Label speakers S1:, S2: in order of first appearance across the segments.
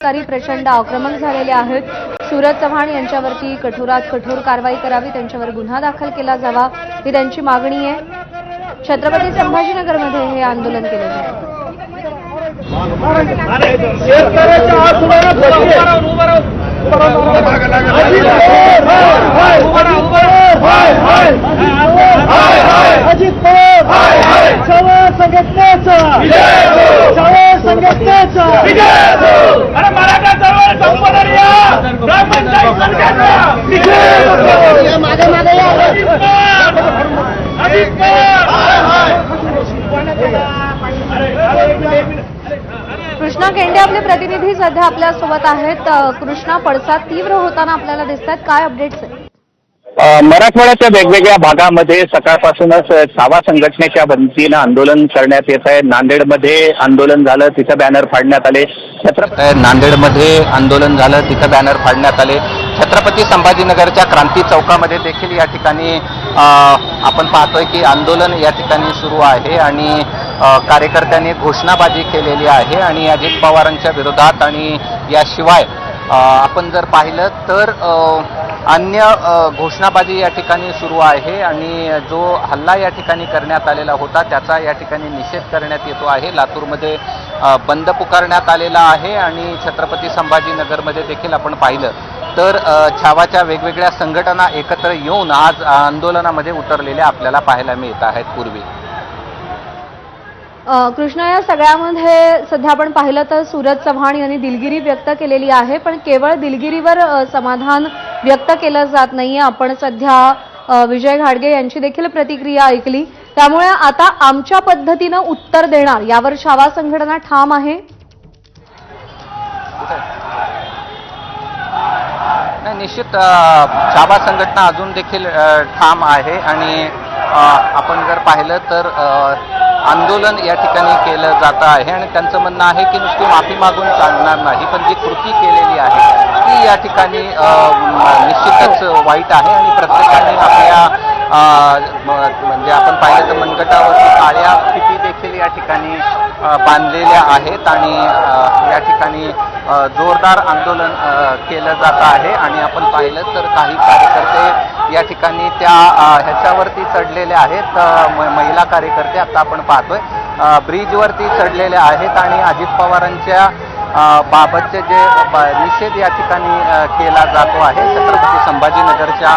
S1: अधिकारी प्रचंड आक्रमक झालेले आहेत. सूरज चव्हाण यांच्यावरती कठोरात कठोर कारवाई करावी त्यांच्यावर गुन्हा दाखल केला जावा ही त्यांची मागणी आहे. छत्रपती संभाजीनगरमध्ये हे आंदोलन केलं जातं
S2: संघटनेचा.
S1: कृष्णा केंडे आपले प्रतिनिधी सध्या आपल्यासोबत आहेत कृष्णा पडसाद तीव्र होताना आपल्याला दिसतात काय अपडेट्स
S3: मराठवाड्याच्या वेगवेगळ्या भागामध्ये सकाळपासूनच छावा संघटनेच्या वतीनं आंदोलन करण्यात येत आहे. नांदेडमध्ये आंदोलन झालं तिथं बॅनर फाडण्यात आले. छत्रपती नांदेडमध्ये आंदोलन झालं तिथं बॅनर फाडण्यात आले. छत्रपती संभाजीनगरच्या क्रांती चौकामध्ये देखील या ठिकाणी आपण पाहतोय की आंदोलन या ठिकाणी सुरू आहे आणि कार्यकर्त्यांनी घोषणाबाजी केलेली आहे आणि अजित पवारांच्या विरोधात आणि याशिवाय आपण जर पाहिलं तर अन्य घोषणाबाजी या ठिकाणी सुरू आहे आणि जो हल्ला या ठिकाणी करण्यात आलेला होता त्याचा या ठिकाणी निषेध करण्यात येतो आहे. लातूरमध्ये बंद पुकारण्यात आलेला आहे आणि छत्रपती संभाजीनगरमध्ये देखील आपण पाहिलं. तर छावाच्या वेगवेगळ्या संघटना एकत्र येऊन आज आंदोलनामध्ये उतरलेल्या आपल्याला पाहायला मिळत आहेत पूर्वी.
S1: कृष्णा या सगळ्यामध्ये सध्या आपण पाहिलं तर सूरज चव्हाण यांनी दिलगिरी व्यक्त केलेली आहे पण केवळ दिलगिरीवर समाधान व्यक्त केलं जात नाहीये. आपण सध्या विजय घाडगे यांची देखील प्रतिक्रिया ऐकली. त्यामुळे आता आमच्या पद्धतीनं उत्तर देणार यावर छावा संघटना ठाम आहे?
S3: नाही निश्चित छाबा छावा संघटना अजून देखील ठाम आहे. आणि आपण जर पाहिलं तर आंदोलन या ठिकाणी केलं जातं आहे. आणि त्यांचं म्हणणं आहे की नुसती माफी मागून चालणार नाही पण जी कृती केलेली आहे ती या ठिकाणी निश्चितच वाईट आहे. आणि प्रत्येकाने आपल्या म्हणजे आपण पाहिलं तर मनगटावरती या ठिकाणी बांधलेल्या आहेत आणि या ठिकाणी जोरदार आंदोलन केलं जात आहे. आणि आपण पाहिलं तर काही कार्यकर्ते या ठिकाणी त्या ह्याच्यावरती चढलेले आहेत. म- महिला कार्यकर्ते आता आपण पाहतोय. ब्रिजवरती चढलेले आहेत आणि अजित पवारांच्या बाबतचे जे निषेध या ठिकाणी केला जातो आहे. छत्रपती संभाजीनगरच्या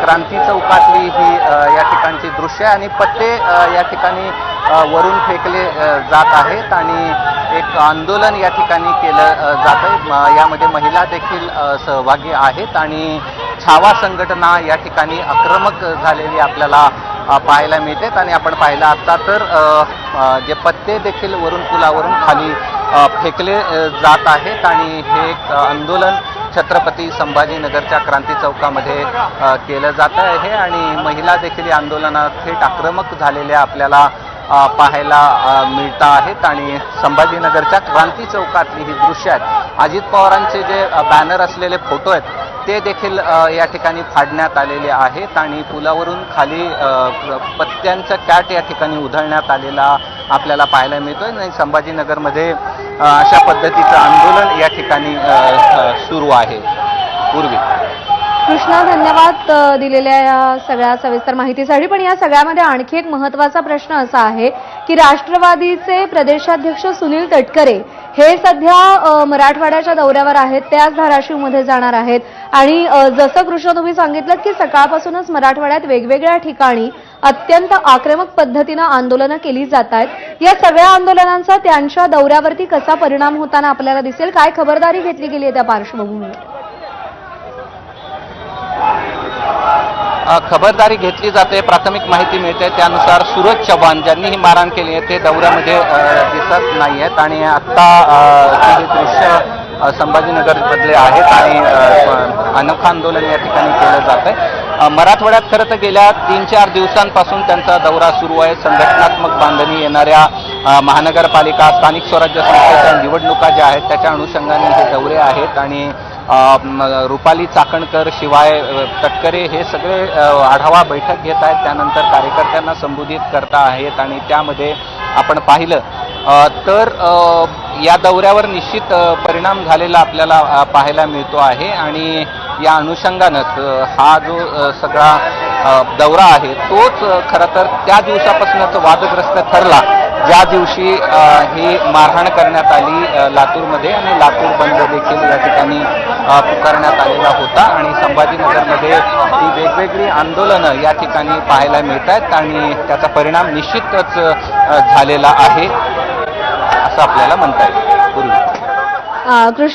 S3: क्रांती चौकातली ही या ठिकाणची दृश्य आहे आणि पट्टे या ठिकाणी वरून फेकले जात आहेत आणि एक आंदोलन या ठिकाणी केलं जात आहे यामध्ये महिला देखील सहभागी आहेत आणि छावा संघटना या ठिकाणी आक्रमक झालेली आपल्याला पाहायला मिळते. आणि आपण पाहिलं आता तर जे पत्ते देखील वरून पुलावरून खाली फेकले जात आहेत आणि हे एक आंदोलन छत्रपती संभाजीनगरच्या क्रांती चौकामध्ये केलं जात आहे आणि महिला देखील या आंदोलनात थेट आक्रमक झालेल्या आपल्याला पाहायला मिळता आहेत आणि संभाजीनगरच्या क्रांती चौकातली ही दृश्य आहेत. अजित पवारांचे जे बॅनर असलेले फोटो आहेत ते देखील या ठिकाणी फाडण्यात आलेले आहेत आणि पुलावरून खाली पत्त्यांचं कॅट या ठिकाणी उधळण्यात आलेला आपल्याला पाहायला मिळतोय. आणि संभाजीनगरमध्ये अशा पद्धतीचं आंदोलन या ठिकाणी सुरू आहे. पूर्वी.
S1: कृष्णा धन्यवाद दिलेल्या या सगळ्या सविस्तर माहितीसाठी. पण या सगळ्यामध्ये आणखी एक महत्त्वाचा प्रश्न असा आहे की राष्ट्रवादीचे प्रदेशाध्यक्ष सुनील तटकरे हे सध्या मराठवाड्याच्या दौऱ्यावर आहेत ते आज धाराशिवमध्ये जाणार आहेत. आणि जसं कृष्ण तुम्ही सांगितलं की सकाळपासूनच मराठवाड्यात वेगवेगळ्या ठिकाणी अत्यंत आक्रमक पद्धतीनं आंदोलनं केली जात आहेत. या सगळ्या आंदोलनांचा त्यांच्या दौऱ्यावरती कसा परिणाम होताना आपल्याला दिसेल? काय खबरदारी घेतली गेली आहे त्या पार्श्वभूमीवर?
S3: खबरदारी घेतली जाते प्राथमिक माहिती मिळते त्यानुसार सूरज चव्हाण ज्यांनी ही मारहाण केली आहे ते दौऱ्यामध्ये दिसत नाही आहेत. आणि आत्ता हे दृश्य संभाजीनगरमधले आहेत आणि अनोखा आंदोलन या ठिकाणी केलं जात आहे मराठवाड्यात खरं तर गेल्या तीन चार दिवसांपासून त्यांचा दौरा सुरू आहे. संघटनात्मक बांधणी येणाऱ्या महानगरपालिका स्थानिक स्वराज्य संस्थेच्या निवडणुका ज्या आहेत त्याच्या अनुषंगाने हे दौरे आहेत आणि रुपाली चाकणकर शिवाय तटकरे हे सगळे आढावा बैठक घेत आहेत. त्यानंतर कार्यकर्त्यांना संबोधित करता आहेत आणि त्यामध्ये आपण पाहिलं तर या दौऱ्यावर निश्चित परिणाम झालेला आपल्याला पाहायला मिळतो आहे आणि या अनुषंगानंच हा जो सगळा दौरा आहे तोच खरं तर त्या दिवसापासूनच वादग्रस्त ठरला. ज्या दिवशी ही मारहाण करण्यात आली लातूरमध्ये आणि लातूर बंद देखील या ठिकाणी पुकारण्यात आलेला होता आणि संभाजीनगरमध्ये ही वेगवेगळी आंदोलनं या ठिकाणी पाहायला मिळत आहेत आणि त्याचा परिणाम निश्चितच झालेला आहे असं आपल्याला म्हणता येईल. पूर्वी.
S1: कृष्ण